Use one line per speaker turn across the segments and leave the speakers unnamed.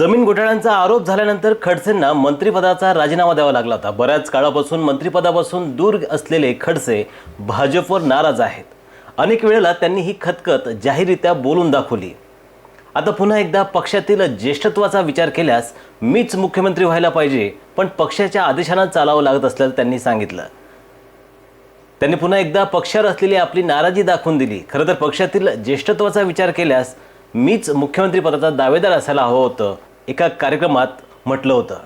जमीन घोटाळ्यांचा आरोप झाल्यानंतर खडसेंना मंत्रिपदाचा राजीनामा द्यावा लागला होता. बऱ्याच काळापासून मंत्रिपदापासून दूर असलेले खडसे भाजपवर नाराज आहेत. अनेक वेळेला त्यांनी ही खतखत जाहीररित्या बोलून दाखवली. आता पुन्हा एकदा पक्षातील ज्येष्ठत्वाचा विचार केल्यास मीच मुख्यमंत्री व्हायला पाहिजे पण पक्षाच्या आदेशानं चालावं लागत असल्याचं त्यांनी सांगितलं. त्यांनी पुन्हा एकदा पक्षावर असलेली आपली नाराजी दाखवून दिली. खरं तर पक्षातील ज्येष्ठत्वाचा विचार केल्यास मीच मुख्यमंत्री पदाचा दावेदार असायला हवं होतं एका कार्यक्रमात म्हटलं होतं.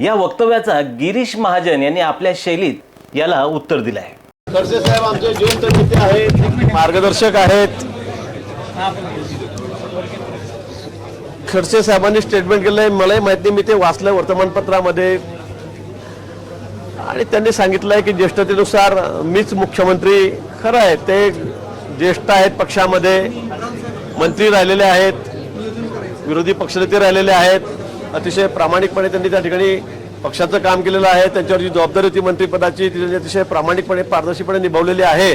या वक्तव्याचा गिरीश महाजन यांनी आपल्या शैलीत याला उत्तर दिलं आहे.
खडसे साहेब आमचे ज्येष्ठ नेते आहेत मार्गदर्शक आहेत. खडसे साहेबांनी स्टेटमेंट केलं आहे मलाही माहिती नाही, मी ते वाचलं वर्तमानपत्रामध्ये. आणि त्यांनी सांगितलं आहे की ज्येष्ठतेनुसार मीच मुख्यमंत्री. खरं आहे ते ज्येष्ठ आहेत पक्षामध्ये मंत्री राहिलेले आहेत. विरोधी पक्षनेते राहिलेले आहेत. अतिशय प्रामाणिकपणे त्यांनी त्या ठिकाणी पक्षाचं काम केलेलं आहे. त्यांच्यावर जी जबाबदारी होती मंत्रिपदाची ती त्यांनी अतिशय प्रामाणिकपणे पारदर्शीपणे निभावलेली आहे.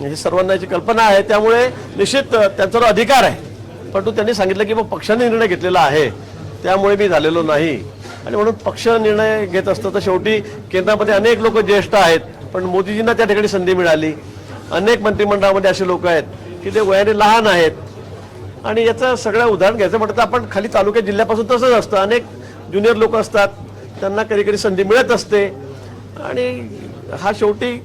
ही सर्वांना याची कल्पना आहे. त्यामुळे निश्चित त्यांचा जो अधिकार आहे. परंतु त्यांनी सांगितलं की मग पक्षाने निर्णय घेतलेला आहे. त्यामुळे मी झालेलो नाही. आणि म्हणून पक्ष निर्णय घेत असतं तर शेवटी केंद्रामध्ये अनेक लोक ज्येष्ठ आहेत. पण मोदीजींना त्या ठिकाणी संधी मिळाली. अनेक मंत्रिमंडळामध्ये असे लोक आहेत की ते वयाने लहान आहेत. आणि याचं सगळं उदाहरण घ्यायचं म्हटलं तर आपण खाली तालुक्या जिल्ह्यापासून तसंच असतं. अनेक ज्युनियर लोक असतात. त्यांना कधी कधी संधी मिळत असते. आणि हा शेवटी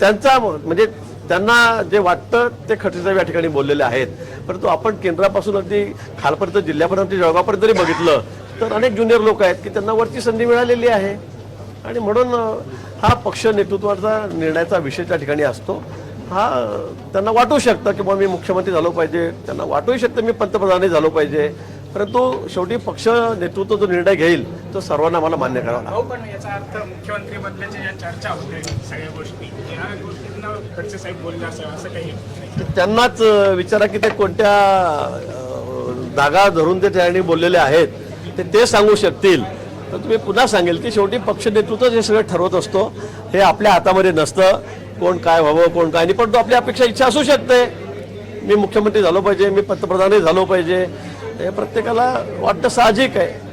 त्यांचा म्हणजे त्यांना जे वाटतं ते खडसेसाहेब या ठिकाणी बोललेले आहेत. परंतु आपण केंद्रापासून अगदी खालपर्यंत जिल्ह्यापर्यंत जळगावपर्यंत जरी बघितलं तर अनेक ज्युनियर लोक आहेत की त्यांना वरची संधी मिळालेली आहे. आणि म्हणून हा पक्ष नेतृत्वाचा निर्णयाचा विषय त्या ठिकाणी असतो. हा त्यांना वाटू शकतं की बुवा मी मुख्यमंत्री झालो पाहिजे. त्यांना वाटूही शकतं मी पंतप्रधानही झालो पाहिजे. परंतु शेवटी पक्ष नेतृत्व जो निर्णय घेईल तो सर्वांना मला मान्य करावा लागेल
भाऊ पण याचा अर्थ मुख्यमंत्री बदल्याच्या ज्या चर्चा होते सगळ्या गोष्टी या गोष्टींना खडसे साहेब बोलले असावं असं काही.
त्यांनाच विचारा की ते कोणत्या धागा धरून ते ठिकाणी बोललेले आहेत ते ते सांगू शकतील. तर तुम्ही पुन्हा सांगेल की शेवटी पक्ष नेतृत्व हे सगळं ठरवत असतो. हे आपल्या हातामध्ये नसतं. कोण काय व्हावं कोण काय नाही. पण तो आपली अपेक्षा इच्छा असू शकते. मी मुख्यमंत्री झालो पाहिजे मी पंतप्रधानही झालो पाहिजे. हे प्रत्येकाला वाटतं साहजिक आहे.